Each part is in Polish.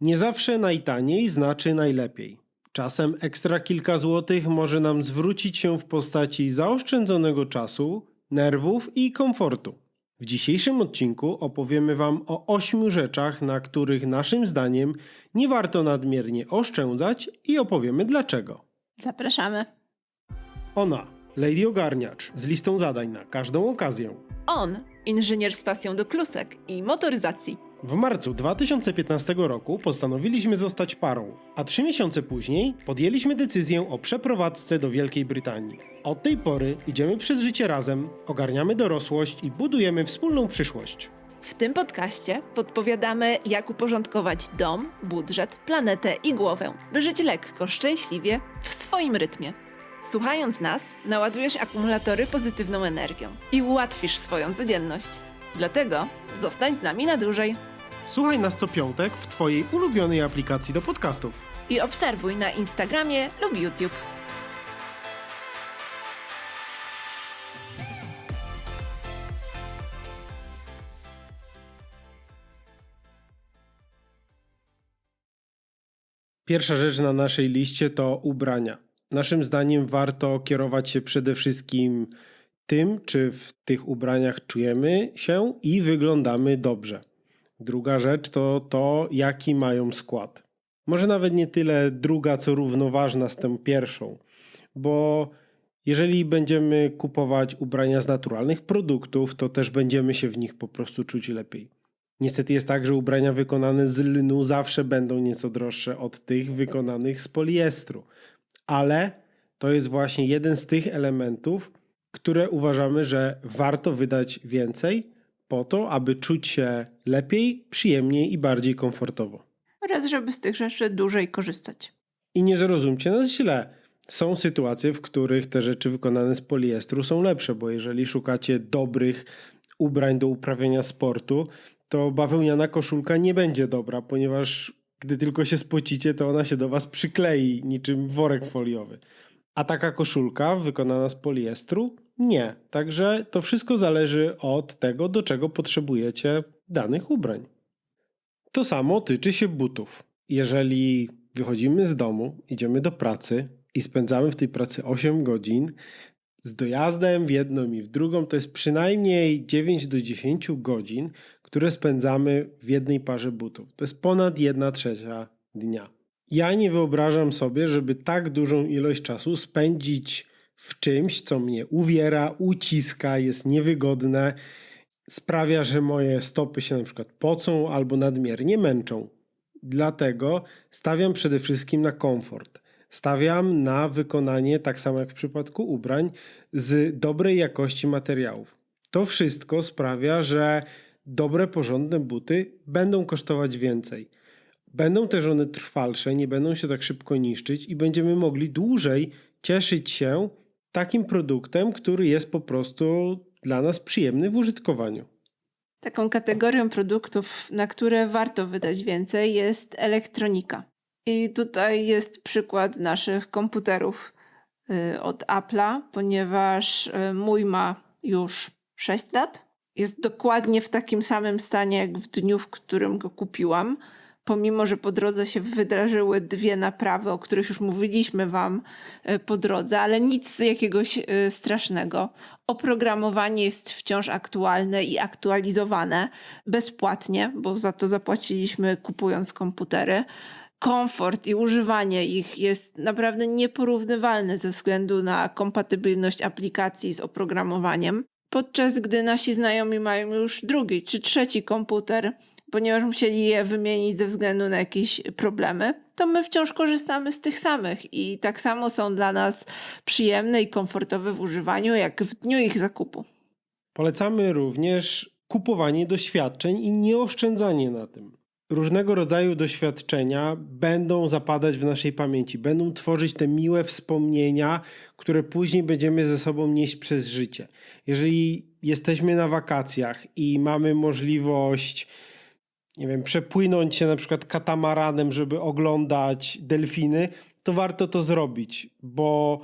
Nie zawsze najtaniej znaczy najlepiej. Czasem ekstra kilka złotych może nam zwrócić się w postaci zaoszczędzonego czasu, nerwów i komfortu. W dzisiejszym odcinku opowiemy Wam o ośmiu rzeczach, na których naszym zdaniem nie warto nadmiernie oszczędzać i opowiemy dlaczego. Zapraszamy. Ona, Lady Ogarniacz, z listą zadań na każdą okazję. On, inżynier z pasją do klusek i motoryzacji. W marcu 2015 roku postanowiliśmy zostać parą, a trzy miesiące później podjęliśmy decyzję o przeprowadzce do Wielkiej Brytanii. Od tej pory idziemy przez życie razem, ogarniamy dorosłość i budujemy wspólną przyszłość. W tym podcaście podpowiadamy, jak uporządkować dom, budżet, planetę i głowę, by żyć lekko, szczęśliwie, w swoim rytmie. Słuchając nas, naładujesz akumulatory pozytywną energią i ułatwisz swoją codzienność. Dlatego zostań z nami na dłużej Słuchaj nas co piątek w Twojej ulubionej aplikacji do podcastów. i obserwuj na Instagramie lub YouTube. Pierwsza rzecz na naszej liście to ubrania. Naszym zdaniem warto kierować się przede wszystkim tym, czy w tych ubraniach czujemy się i wyglądamy dobrze. Druga rzecz to to, jaki mają skład. Może nawet nie tyle druga, co równoważna z tą pierwszą, bo jeżeli będziemy kupować ubrania z naturalnych produktów, to też będziemy się w nich po prostu czuć lepiej. Niestety jest tak, że ubrania wykonane z lnu zawsze będą nieco droższe od tych wykonanych z poliestru. Ale to jest właśnie jeden z tych elementów, które uważamy, że warto wydać więcej po to, aby czuć się lepiej, przyjemniej i bardziej komfortowo. Oraz, żeby z tych rzeczy dłużej korzystać. I nie zrozumcie nas źle. Są sytuacje, w których te rzeczy wykonane z poliestru są lepsze, bo jeżeli szukacie dobrych ubrań do uprawiania sportu, to bawełniana koszulka nie będzie dobra, ponieważ gdy tylko się spocicie, to ona się do was przyklei niczym worek foliowy. A taka koszulka wykonana z poliestru? Nie. Także to wszystko zależy od tego, do czego potrzebujecie danych ubrań. To samo tyczy się butów. Jeżeli wychodzimy z domu, idziemy do pracy i spędzamy w tej pracy 8 godzin, z dojazdem w jedną i w drugą, to jest przynajmniej 9 do 10 godzin, które spędzamy w jednej parze butów. To jest ponad 1 trzecia dnia. Ja nie wyobrażam sobie, żeby tak dużą ilość czasu spędzić w czymś, co mnie uwiera, uciska, jest niewygodne, sprawia, że moje stopy się na przykład pocą albo nadmiernie męczą. Dlatego stawiam przede wszystkim na komfort. Stawiam na wykonanie, tak samo jak w przypadku ubrań, z dobrej jakości materiałów. To wszystko sprawia, że dobre, porządne buty będą kosztować więcej. Będą też one trwalsze, nie będą się tak szybko niszczyć i będziemy mogli dłużej cieszyć się takim produktem, który jest po prostu dla nas przyjemny w użytkowaniu. Taką kategorią produktów, na które warto wydać więcej, jest elektronika. I tutaj jest przykład naszych komputerów y, od Apple'a, ponieważ y, mój ma już 6 lat. Jest dokładnie w takim samym stanie jak w dniu, w którym go kupiłam. Pomimo, że po drodze się wydarzyły dwie naprawy, o których już mówiliśmy Wam y, po drodze, ale nic jakiegoś y, strasznego. Oprogramowanie jest wciąż aktualne i aktualizowane bezpłatnie, bo za to zapłaciliśmy kupując komputery. Komfort i używanie ich jest naprawdę nieporównywalne ze względu na kompatybilność aplikacji z oprogramowaniem. Podczas gdy nasi znajomi mają już drugi czy trzeci komputer, ponieważ musieli je wymienić ze względu na jakieś problemy, to my wciąż korzystamy z tych samych i tak samo są dla nas przyjemne i komfortowe w używaniu, jak w dniu ich zakupu. Polecamy również kupowanie doświadczeń i nieoszczędzanie na tym. Różnego rodzaju doświadczenia będą zapadać w naszej pamięci, będą tworzyć te miłe wspomnienia, które później będziemy ze sobą nieść przez życie. Jeżeli jesteśmy na wakacjach i mamy możliwość, nie wiem, przepłynąć się na przykład katamaranem, żeby oglądać delfiny, to warto to zrobić, bo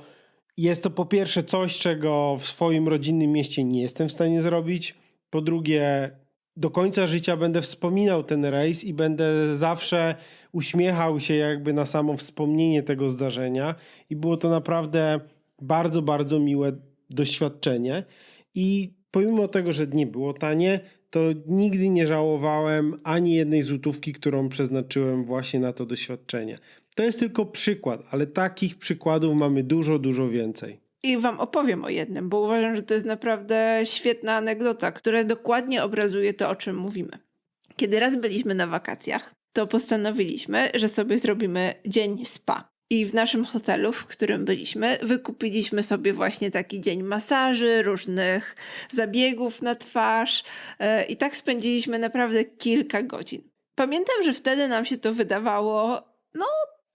jest to po pierwsze coś, czego w swoim rodzinnym mieście nie jestem w stanie zrobić. Po drugie, do końca życia będę wspominał ten rejs i będę zawsze uśmiechał się jakby na samo wspomnienie tego zdarzenia i było to naprawdę bardzo, bardzo miłe doświadczenie i pomimo tego, że nie było tanie, to nigdy nie żałowałem ani jednej złotówki, którą przeznaczyłem właśnie na to doświadczenie. To jest tylko przykład, ale takich przykładów mamy dużo, dużo więcej. I wam opowiem o jednym, bo uważam, że to jest naprawdę świetna anegdota, która dokładnie obrazuje to, o czym mówimy. Kiedy raz byliśmy na wakacjach, to postanowiliśmy, że sobie zrobimy dzień spa. I w naszym hotelu, w którym byliśmy, wykupiliśmy sobie właśnie taki dzień masaży, różnych zabiegów na twarz. e, I tak spędziliśmy naprawdę kilka godzin. Pamiętam, że wtedy nam się to wydawało, no,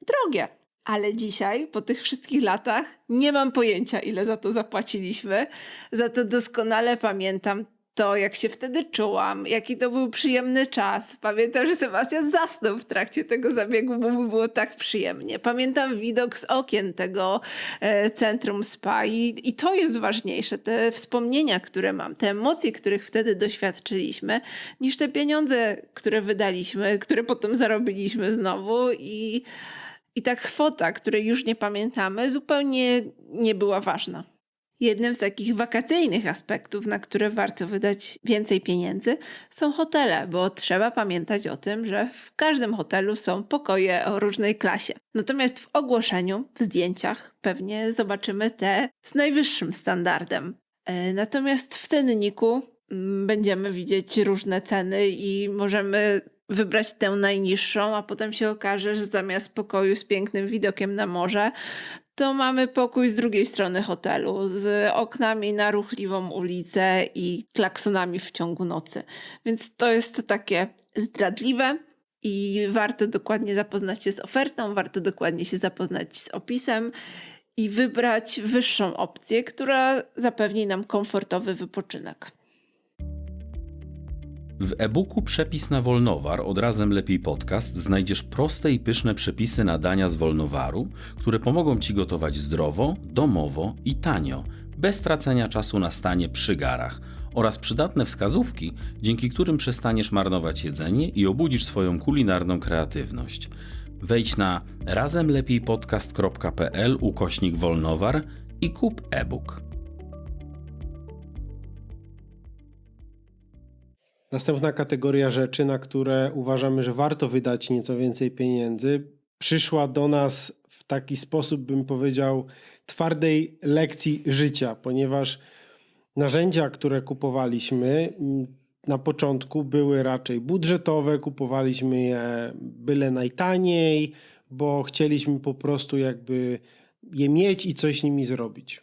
drogie. Ale dzisiaj, po tych wszystkich latach, nie mam pojęcia, ile za to zapłaciliśmy. Za to doskonale pamiętam to, jak się wtedy czułam, jaki to był przyjemny czas. Pamiętam, że Sebastian zasnął w trakcie tego zabiegu, bo mu było tak przyjemnie. Pamiętam widok z okien tego e, centrum spa i, i to jest ważniejsze, te wspomnienia, które mam, te emocje, których wtedy doświadczyliśmy, niż te pieniądze, które wydaliśmy, które potem zarobiliśmy znowu i... I ta kwota, której już nie pamiętamy, zupełnie nie była ważna. Jednym z takich wakacyjnych aspektów, na które warto wydać więcej pieniędzy, są hotele, bo trzeba pamiętać o tym, że w każdym hotelu są pokoje o różnej klasie. Natomiast w ogłoszeniu, w zdjęciach, pewnie zobaczymy te z najwyższym standardem. E, Natomiast w cenniku mm, będziemy widzieć różne ceny i możemy wybrać tę najniższą, a potem się okaże, że zamiast pokoju z pięknym widokiem na morze, to mamy pokój z drugiej strony hotelu, z oknami na ruchliwą ulicę i klaksonami w ciągu nocy. Więc to jest takie zdradliwe i warto dokładnie zapoznać się z ofertą, warto dokładnie się zapoznać z opisem i wybrać wyższą opcję, która zapewni nam komfortowy wypoczynek. W e-booku Przepis na Wolnowar od Razem Lepiej Podcast znajdziesz proste i pyszne przepisy na dania z Wolnowaru, które pomogą Ci gotować zdrowo, domowo i tanio, bez tracenia czasu na stanie przy garach oraz przydatne wskazówki, dzięki którym przestaniesz marnować jedzenie i obudzisz swoją kulinarną kreatywność. Wejdź na razemlepiejpodcast.pl ukośnik Wolnowar i kup e-book. Następna kategoria rzeczy, na które uważamy, że warto wydać nieco więcej pieniędzy, przyszła do nas w taki sposób, bym powiedział, twardej lekcji życia, ponieważ narzędzia, które kupowaliśmy mm, na początku były raczej budżetowe, kupowaliśmy je byle najtaniej, bo chcieliśmy po prostu jakby je mieć i coś z nimi zrobić.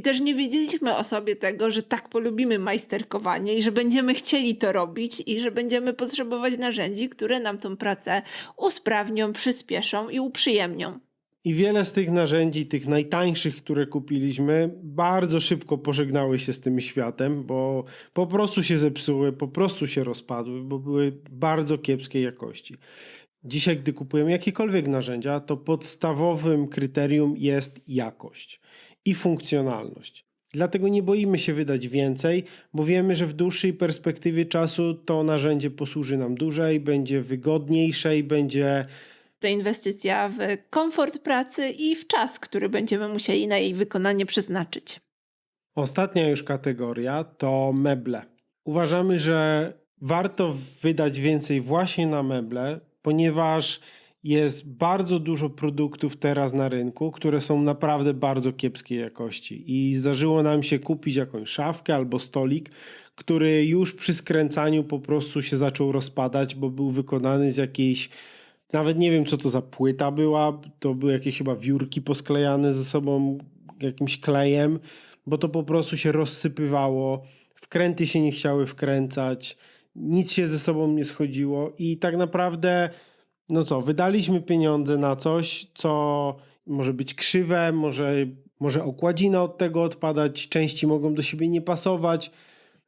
I też nie wiedzieliśmy o sobie tego, że tak polubimy majsterkowanie i że będziemy chcieli to robić i że będziemy potrzebować narzędzi, które nam tą pracę usprawnią, przyspieszą i uprzyjemnią. I wiele z tych narzędzi, tych najtańszych, które kupiliśmy, bardzo szybko pożegnały się z tym światem, bo po prostu się zepsuły, po prostu się rozpadły, bo były bardzo kiepskiej jakości. Dzisiaj, gdy kupujemy jakiekolwiek narzędzia, to podstawowym kryterium jest jakość i funkcjonalność. Dlatego nie boimy się wydać więcej, bo wiemy, że w dłuższej perspektywie czasu to narzędzie posłuży nam dłużej, będzie wygodniejsze i będzie To inwestycja w komfort pracy i w czas, który będziemy musieli na jej wykonanie przeznaczyć. Ostatnia już kategoria to meble. Uważamy, że warto wydać więcej właśnie na meble, ponieważ jest bardzo dużo produktów teraz na rynku, które są naprawdę bardzo kiepskiej jakości. I zdarzyło nam się kupić jakąś szafkę albo stolik, który już przy skręcaniu po prostu się zaczął rozpadać, bo był wykonany z jakiejś nawet nie wiem, co to za płyta była. To były jakieś chyba wiórki posklejane ze sobą jakimś klejem, bo to po prostu się rozsypywało. Wkręty się nie chciały wkręcać, nic się ze sobą nie schodziło i tak naprawdę, no co, wydaliśmy pieniądze na coś, co może być krzywe, może, może okładzina od tego odpadać, części mogą do siebie nie pasować.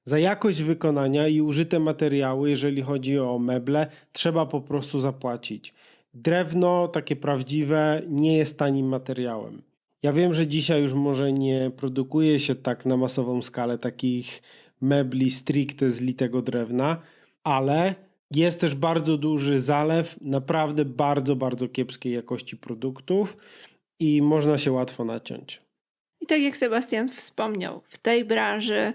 Za jakość wykonania i użyte materiały, jeżeli chodzi o meble, trzeba po prostu zapłacić. Drewno, takie prawdziwe, nie jest tanim materiałem. Ja wiem, że dzisiaj już może nie produkuje się tak na masową skalę takich mebli stricte z litego drewna, ale jest też bardzo duży zalew naprawdę bardzo, bardzo kiepskiej jakości produktów i można się łatwo naciąć. I tak jak Sebastian wspomniał, w tej branży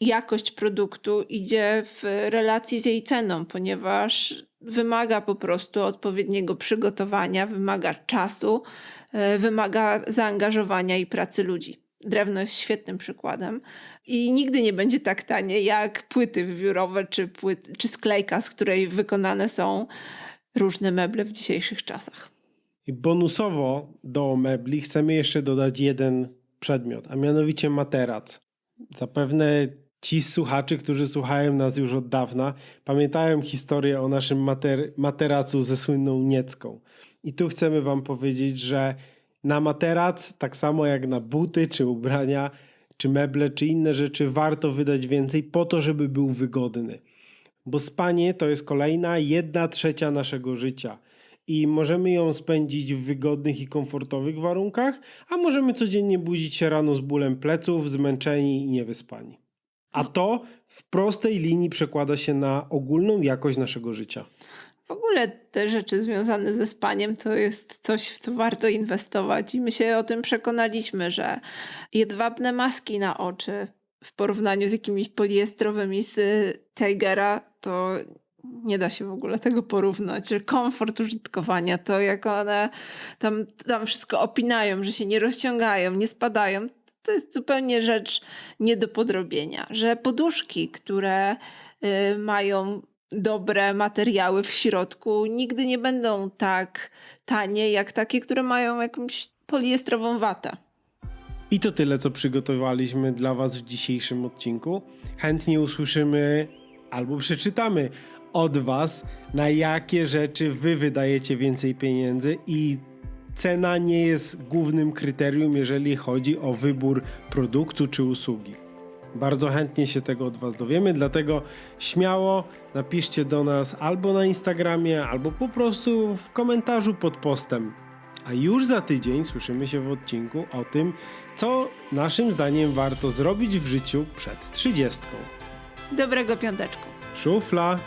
jakość produktu idzie w relacji z jej ceną, ponieważ wymaga po prostu odpowiedniego przygotowania, wymaga czasu, e, wymaga zaangażowania i pracy ludzi. Drewno jest świetnym przykładem i nigdy nie będzie tak tanie jak płyty wywiórowe czy, płyt, czy sklejka, z której wykonane są różne meble w dzisiejszych czasach. I bonusowo do mebli chcemy jeszcze dodać jeden przedmiot, a mianowicie materac. Zapewne ci słuchacze, którzy słuchają nas już od dawna, pamiętają historię o naszym mater- materacu ze słynną niecką. I tu chcemy Wam powiedzieć, że na materac, tak samo jak na buty, czy ubrania, czy meble, czy inne rzeczy, warto wydać więcej po to, żeby był wygodny. Bo spanie to jest kolejna jedna trzecia naszego życia i możemy ją spędzić w wygodnych i komfortowych warunkach, a możemy codziennie budzić się rano z bólem pleców, zmęczeni i niewyspani. A to w prostej linii przekłada się na ogólną jakość naszego życia. W ogóle te rzeczy związane ze spaniem to jest coś, w co warto inwestować, i my się o tym przekonaliśmy, że jedwabne maski na oczy w porównaniu z jakimiś poliestrowymi z Tigera to nie da się w ogóle tego porównać. Komfort użytkowania, to jak one tam, tam wszystko opinają, że się nie rozciągają, nie spadają, to jest zupełnie rzecz nie do podrobienia. Że poduszki, które y, mają dobre materiały w środku, nigdy nie będą tak tanie jak takie, które mają jakąś poliestrową watę. I to tyle, co przygotowaliśmy dla Was w dzisiejszym odcinku. Chętnie usłyszymy albo przeczytamy od Was, na jakie rzeczy Wy wydajecie więcej pieniędzy i cena nie jest głównym kryterium, jeżeli chodzi o wybór produktu czy usługi. Bardzo chętnie się tego od Was dowiemy, dlatego śmiało napiszcie do nas albo na Instagramie, albo po prostu w komentarzu pod postem. A już za tydzień słyszymy się w odcinku o tym, co naszym zdaniem warto zrobić w życiu przed trzydziestką. Dobrego piąteczku. Szufla!